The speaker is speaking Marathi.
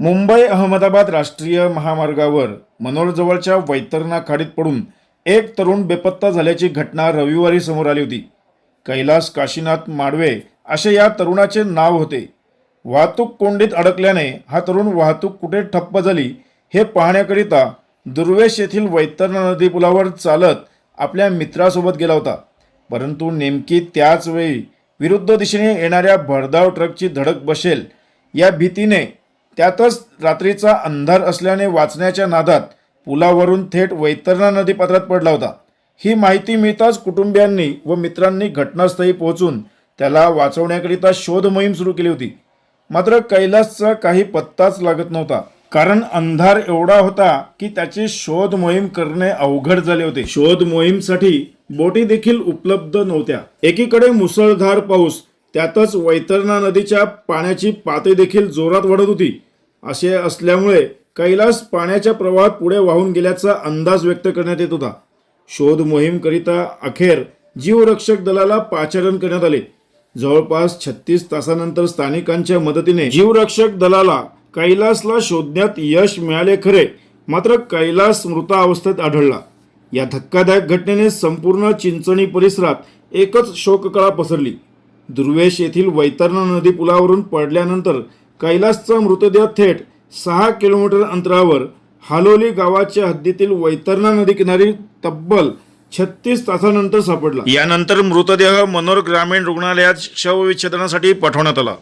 मुंबई अहमदाबाद राष्ट्रीय महामार्गावर मनोरजवळच्या वैतरणा खाडीत पडून एक तरुण बेपत्ता झाल्याची घटना रविवारी समोर आली होती. कैलास काशीनाथ माडवे असे या तरुणाचे नाव होते. वाहतूक कोंडीत अडकल्याने हा तरुण वाहतूक कुठे ठप्प झाली हे पाहण्याकरिता दुर्वेश येथील वैतरणा नदी पुलावर चालत आपल्या मित्रासोबत गेला होता. परंतु नेमकी त्याच वेळी विरुद्ध दिशेने येणाऱ्या भरधाव ट्रकची धडक बसेल या भीतीने त्यातच रात्रीचा अंधार असल्याने वाचण्याच्या नादात पुलावरून थेट वैतरणा नदीपात्रात पडला होता. ही माहिती मिळताच कुटुंबियांनी व मित्रांनी घटनास्थळी पोहोचून त्याला वाचवण्याकरिता शोध मोहीम सुरू केली होती. मात्र कैलासचा काही पत्ताच लागत नव्हता. कारण अंधार एवढा होता की त्याची शोध मोहीम करणे अवघड झाले होते. शोध मोहीमसाठी बोटी देखील उपलब्ध नव्हत्या. एकीकडे मुसळधार पाऊस त्यातच वैतरणा नदीच्या पाण्याची पातळी देखील जोरात वाढत होती. असे असल्यामुळे कैलास पाण्याच्या प्रवाहात पुढे वाहून गेल्याचा अंदाज व्यक्त करण्यात येत होता. शोध मोहीमकरिता अखेर जीवरक्षक दलाला पाचारण करण्यात आले. जवळपास छत्तीस तासानंतर स्थानिकांच्या मदतीने जीवरक्षक दलाला कैलासला शोधण्यात यश मिळाले खरे मात्र कैलास मृतावस्थेत आढळला. या धक्कादायक घटनेने संपूर्ण चिंचणी परिसरात एकच शोककळा पसरली. दुर्वेश येथील वैतरणा नदी पुलावरून पडल्यानंतर कैलासचा मृतदेह थेट सहा किलोमीटर अंतरावर हालोली गावाच्या हद्दीतील वैतरणा नदी किनारी तब्बल छत्तीस तासानंतर सापडला. यानंतर मृतदेह मनोर ग्रामीण रुग्णालयात शवविच्छेदनासाठी पाठवण्यात आला.